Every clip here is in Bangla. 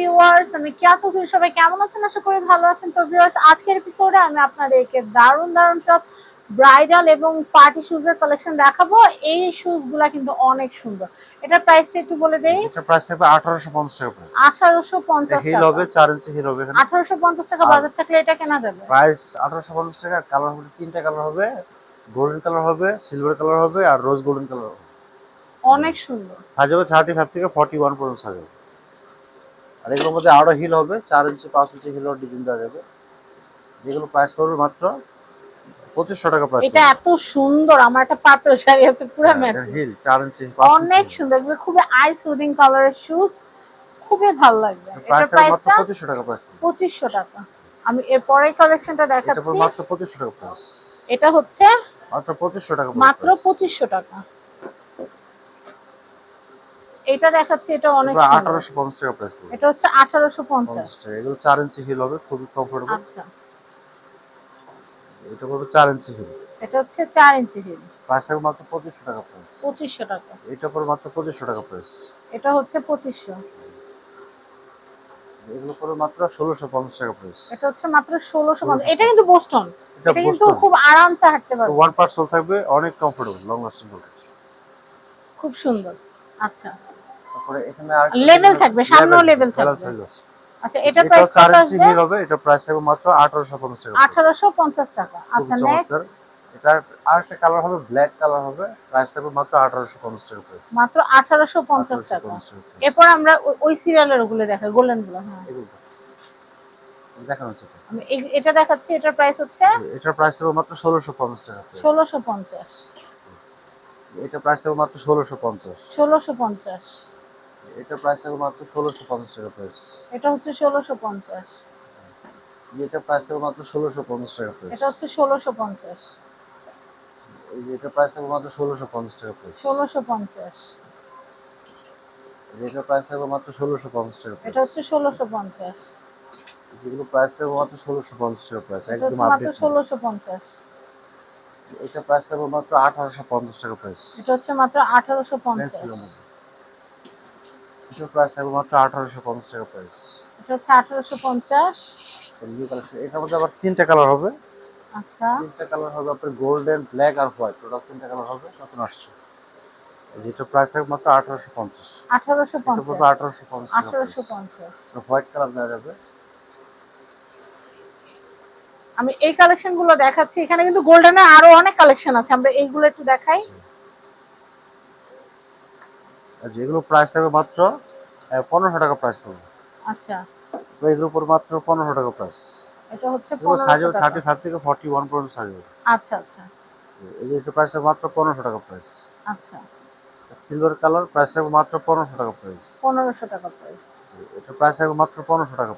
ভিউয়ার্স আমি কিয়া চৌধুরী সবাই কেমন আছেন? আশা করি ভালো আছেন। তো ভিউয়ার্স আজকের এপিসোডে আমি আপনাদেরকে দারুণ দারুণ সব ব্রাইডাল এবং পার্টি শুজের কালেকশন দেখাবো। এই শুজগুলা কিন্তু অনেক সুন্দর। প্রাইসটা একটু বলে দেই। এটা প্রাইস থাকবে 1850 টাকা প্রাইস আঠারোশো পঞ্চাশ হিল হবে 4 ইঞ্চি হিল হবে এখানে। আঠারোশো পঞ্চাশ টাকা আর- বাজার থাকলে এটা কেনা যাবে। প্রাইস 1850 টাকা কালার হবে তিনটা কালার হবে। গোল্ডেন কালার হবে সিলভার কালার হবে আর রোজ গোল্ডেন কালার হবে। অনেক সুন্দর। সাইজ হবে 35 থেকে 41 পর্যন্ত সাইজ হবে আর এগুলোর মধ্যে আরও হিল হবে 4 ইঞ্চি 5 ইঞ্চি হিলের ডিজাইন দেওয়া যাবে। যেগুলো প্রাইস পড়বে মাত্র 2500 টাকা প্রাইস এটা এত সুন্দর আমার একটা শাড়ি আছে পুরো ম্যাচ হিল 4 ইঞ্চি অনেক সুন্দর এগুলো খুবই আই সুদিং কালারের শুজ খুবই ভালো লাগবে। প্রাইসটা 2500 টাকা প্রাইস পঁচিশশো টাকা। আমি এর পরের কালেকশনটা এটা দেখাচ্ছি। পড়বে মাত্র 2500 টাকা প্রাইস এটা হচ্ছে মাত্র 2500 টাকা মাত্র পঁচিশশো টাকা। এটা দেখাচ্ছি এটা অনেক সুন্দর। 1850 টাকা প্রাইস পড়বে। এটা হচ্ছে আঠারোশো পঞ্চাশ। 50 টাকা এগুলো 4 ইঞ্চি হিল হবে খুবই কমফোর্টেবল আচ্ছা। এটা পড়বে 4 ইঞ্চি হিল এটা হচ্ছে চার ইঞ্চি হিল প্রাইস থাকবে মাত্র 2500 টাকা প্রাইস পঁচিশশো টাকা। এটা পড়বে মাত্র 2500 টাকা প্রাইস এটা হচ্ছে পঁচিশশো। এগুলো পড়বে মাত্র 1650 টাকা প্রাইস এটা হচ্ছে মাত্র ষোলোশো পঞ্চাশ। এটা কিন্তু বোস্টন এটা এটা কিন্তু খুব আরামসে হাঁটতে পারবে। ওয়ান পার্সেল থাকবে অনেক কমফোর্টেবল লং লাস্টিং হবে খুব সুন্দর। আচ্ছা। তারপরে এখানে আর Level থাকবে, সামনেও level থাকবে। আচ্ছা এটা প্রাইস 4 কত আসবে? হিল হবে এটা প্রাইস থাকবে মাত্র 1850 টাকা। আঠারোশো পঞ্চাশ টাকা। আচ্ছা নেক্সট এটা আরেকটা কালার হবে ব্ল্যাক কালার হবে প্রাইস থাকবে মাত্র 1850 টাকা প্রাইস মাত্র আঠারোশো পঞ্চাশ টাকা। এরপর আমরা ওই- সিরিয়ালের ওগুলো দেখাই গোল্ডেনগুলো হ্যাঁ। দেখানো হচ্ছে আমি এটা দেখাচ্ছি এটার প্রাইস হচ্ছে এটার প্রাইস থাকবে মাত্র 1650 টাকা price। ষোলোশো পঞ্চাশ। এটা প্রাইস থাকবে মাত্র 1650 ষোলোশো পঞ্চাশ। এটা প্রাইস থাকবে মাত্র 1650 টাকা প্রাইস এটা হচ্ছে ষোলোশো পঞ্চাশ। এটা প্রাইস থাকবে মাত্র 1650 টাকা প্রাইস এটা হচ্ছে ষোলোশো পঞ্চাশ। এই যে এটা প্রাইস থাকবে মাত্র 1650 টাকা প্রাইস ষোলোশো পঞ্চাশ। এটা প্রাইস থাকবে মাত্র 1650 টাকা এটা হচ্ছে ষোলোশো পঞ্চাশ। যেগুলো প্রাইস থাকবে মাত্র 1650 টাকা প্রাইস একদম হচ্ছে মাত্র আপডেট ষোলোশো পঞ্চাশ। এটা প্রাইস থাকবে মাত্র 1850 টাকা প্রাইস এটা হচ্ছে মাত্র আঠারোশো পঞ্চাশ। এটা প্রাইস থাকবে মাত্র 1850 টাকা প্রাইস এটা হচ্ছে আঠারোশো পঞ্চাশ। নিউ কালেকশন এটার মধ্যে আবার তিনটা কালার হবে। আচ্ছা। তিনটা কালার হবে আপনার গোল্ডেন ব্ল্যাক আর হোয়াইট টোটাল তিনটা কালার হবে নতুন আসছে। যেটা প্রাইস থাকবে মাত্র 1850 আঠারোশো এটা পড়বে পঞ্চাশ 1850 আঠারোশো পঞ্চাশ। হোয়াইট কালার দেওয়া যাবে। আমি এই কালেকশনগুলো দেখাচ্ছি। এখানে কিন্তু গোল্ডেনের আরও অনেক কালেকশন আছে। আমরা এইগুলো একটু দেখাই। আর যেগুলো প্রাইস থাকবে মাত্র পনেরোশো টাকা প্রাইস পড়বে। আচ্ছা। তো এগুলো পর মাত্র পনেরোশো টাকা প্রাইস এটা হচ্ছে এগুলো সাইজ হবে থার্টি ফাইভ থেকে ফর্টি ওয়ান পর্যন্ত সাইজ হবে। আচ্ছা আচ্ছা। এটা প্রাইস মাত্র পনেরোশো টাকা প্রাইস আচ্ছা। সিলভার কালার প্রাইস থাকবে মাত্র পনেরোশো টাকা প্রাইস পনেরোশো টাকা প্রাইস এটা প্রাইস থাকবে মাত্র টাকা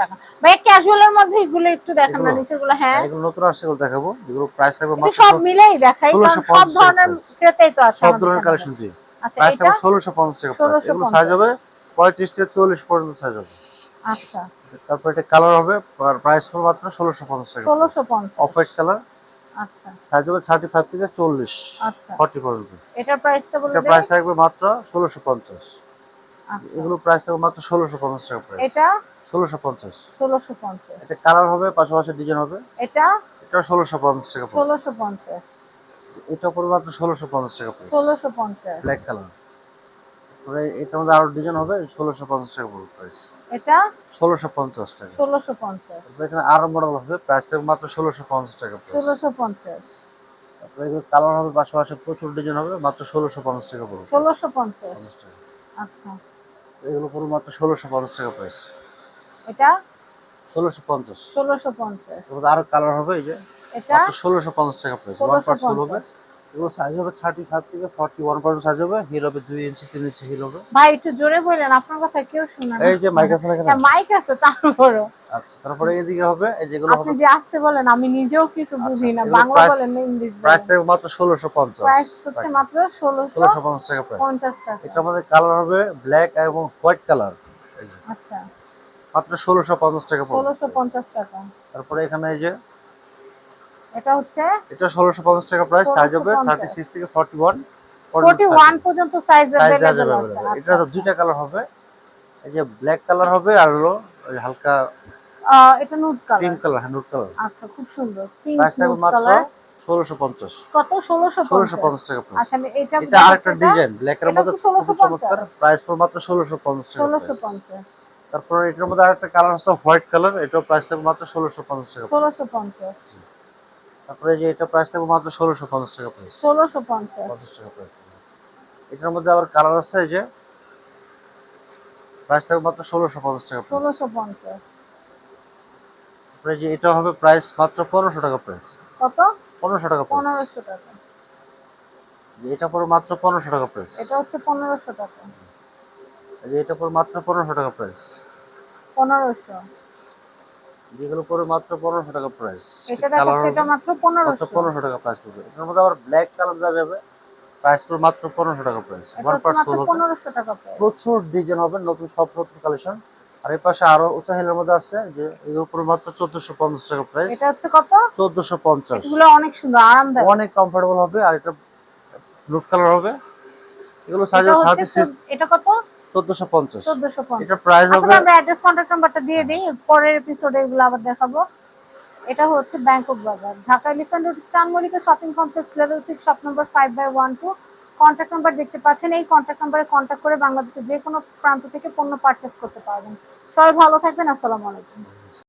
টাকা। ভাই ক্যাজুয়ালের মধ্যে এগুলো একটু দেখান না? হ্যাঁ। এগুলো নতুন আসছে দেখাবো। এগুলো প্রাইস থাকবে মাত্র সব মিলেই দেখাই কারণ সব ধরনের ক্রেতাই তো আছে সব ধরনের কালেকশন জি। আচ্ছা প্রাইস এটা থাকবে ষোলোশো পঞ্চাশ টাকা প্রাইস এগুলো সাইজ হবে পঁয়ত্রিশ থেকে চল্লিশ পর্যন্ত সাইজ হবে। আচ্ছা। তারপর এটা কালার হবে প্রাইস পড়বে মাত্র ষোলোশো পঞ্চাশ টাকা ষোলোশো পঞ্চাশ। অফ হোয়াইট কালার আচ্ছা। সাইজ হবে থার্টি ফাইভ থেকে চল্লিশ আচ্ছা। ফর্টি পর্যন্ত। এটার প্রাইসটা বলে এটা প্রাইস থাকবে মাত্র ষোলোশো পঞ্চাশ। আচ্ছা। এগুলো প্রাইস থাকবে মাত্র ষোলোশো পঞ্চাশ টাকা প্রাইস এটা? ষোলোশো পঞ্চাশ। ষোলোশো পঞ্চাশ। এটা কালার হবে পাশাপাশি ডিজাইন হবে। এটা? এটা ষোলোশো পঞ্চাশ টাকা পড়বে ষোলোশো পঞ্চাশ। এটা পড়বে মাত্র ষোলোশো পঞ্চাশ টাকা প্রাইস ষোলোশো পঞ্চাশ। ব্ল্যাক কালার তারপরে এটার মধ্যে আরও ডিজাইন হবে ষোলোশো পঞ্চাশ টাকা পড়বে প্রাইস এটা? ষোলোশো পঞ্চাশ টাকা। ষোলোশো পঞ্চাশ। তারপরে এখানে আরও মডেল হবে প্রাইস থাকবে মাত্র ষোলোশো পঞ্চাশ টাকা প্রাইস ষোলোশো পঞ্চাশ। তারপরে এগুলো কালার হবে পাশাপাশি প্রচুর ডিজাইন হবে মাত্র ষোলোশো পঞ্চাশ টাকা পড়বে ষোলোশো পঞ্চাশ। পঞ্চাশ টাকা। আচ্ছা। এগুলো পড়বে মাত্র ষোলোশো পঞ্চাশ টাকা প্রাইস এটা? ষোলোশো পঞ্চাশ। ষোলোশো পঞ্চাশ। এর মধ্যে আরও কালার হবে এই যে। এটা মাত্র ষোলোশো পঞ্চাশ টাকা প্রাইস ওয়ান ষোলোশো হবে এগুলো সাইজ হবে থার্টি ফাইভ থেকে ফর্টি ওয়ান পর্যন্ত সাইজ হবে হিল হবে দুই ইঞ্চি তিন ইঞ্চি হিল হবে। ভাই একটু জোরে বললেন আপনার কথা কেউ শুনে এই যে মাইক আছে না এখানে? হ্যাঁ, মাইক আছে তারপরও। আচ্ছা তারপরে এদিকে হবে এই যেগুলো আপনি যে আসতে বলেন আমি নিজেও কিছু বুঝি না বাংলা বলেন না ইংলিশ প্রাইস মাত্র প্রাইস হচ্ছে মাত্র টাকা প্রাইস টাকা। মধ্যে কালার হবে ব্ল্যাক এবং হোয়াইট কালার আচ্ছা। মাত্র ষোলোশো পঞ্চাশ টাকা পড়বে। ষোলোশো পঞ্চাশ টাকা। তারপরে এখানে এই যে এটা হচ্ছে এটা 1650 টাকা প্রাইস সাইজ হবে 36 থেকে 41 41 পর্যন্ত সাইজ अवेलेबल আছে। এটা তো দুইটা কালার হবে। এই যে ব্ল্যাক কালার হবে আর হলো হালকা এটা নুড কালার ক্রিম কালার হ্যাঁ নুড কালার আচ্ছা খুব সুন্দর। পিঙ্ক মাত্র 1650 কত? 1650 টাকা প্রাইস আচ্ছা এটা এটা আরেকটা ডিজাইন ব্ল্যাক এর মধ্যে খুব চমৎকার। প্রাইস পর মাত্র 1650 টাকা 1650 তারপর এটার মধ্যে আরেকটা কালার আছে হোয়াইট কালার এটাও প্রাইস মাত্র 1650 টাকা 1650 তারপরে যে এটা প্রাইস থাকবে মাত্র ষোলোশো পঞ্চাশ টাকা প্রাইস ষোলোশো পঞ্চাশ। পঞ্চাশ টাকা প্রাইস এটার মধ্যে আবার কালার আছে এই যে প্রাইস থাকবে মাত্র ষোলোশো পঞ্চাশ টাকা প্রাইস ষোলোশো পঞ্চাশ। তারপরে যে এটা হবে প্রাইস মাত্র পনেরোশো টাকা প্রাইস কত? পনেরোশো টাকা পনেরোশো টাকা। এটা পড়বে মাত্র পনেরোশো টাকা প্রাইস এটা হচ্ছে পনেরোশো টাকা। এটা পড়বে মাত্র পনেরোশো টাকা প্রাইস পনেরোশো। যেগুলো পড়বে মাত্র পনেরোশো টাকা প্রাইস এটা মাত্র পনেরোশো। পনেরোশো টাকা প্রাইস পড়বে। এটার মধ্যে আবার ব্ল্যাক কালার দেওয়া যাবে। প্রাইস পড়বে মাত্র পনেরোশো টাকা প্রাইস ওয়ান পার্ট সোল টাকা প্রচুর ডিজাইন হবে নতুন সব নতুন কালেকশন আর এই পাশে আরও উঁচা হিলের মধ্যে আসছে যে এর উপরে মাত্র চোদ্দশো পঞ্চাশ টাকা প্রাইস এটা হচ্ছে কত? চোদ্দশো পঞ্চাশ। এগুলো অনেক সুন্দর আরামদায়ক। অনেক কমফোর্টেবল হবে আর এটা ব্লুট কালার হবে। এগুলো সাইজ এটা কত? চোদ্দশো পঞ্চাশ। চোদ্দশো পঞ্চাশ। এটার প্রাইস হবে আমরা অ্যাড্রেস কন্ট্যাক্ট নাম্বারটা দিয়ে দিই পরের এপিসোডে এগুলো আবার দেখাবো। এটা হচ্ছে Bangkok Bazar Dhaka elephant road stun Mallika shopping complex level six shop number five by one two contact number দেখতে পাচ্ছেন এই কন্ট্যাক্ট নাম্বারে কন্ট্যাক্ট করে বাংলাদেশের যে কোনো প্রান্ত থেকে পণ্য পারচেস করতে পারবেন। সবাই ভালো থাকবেন আসসালাম আলাইকুম।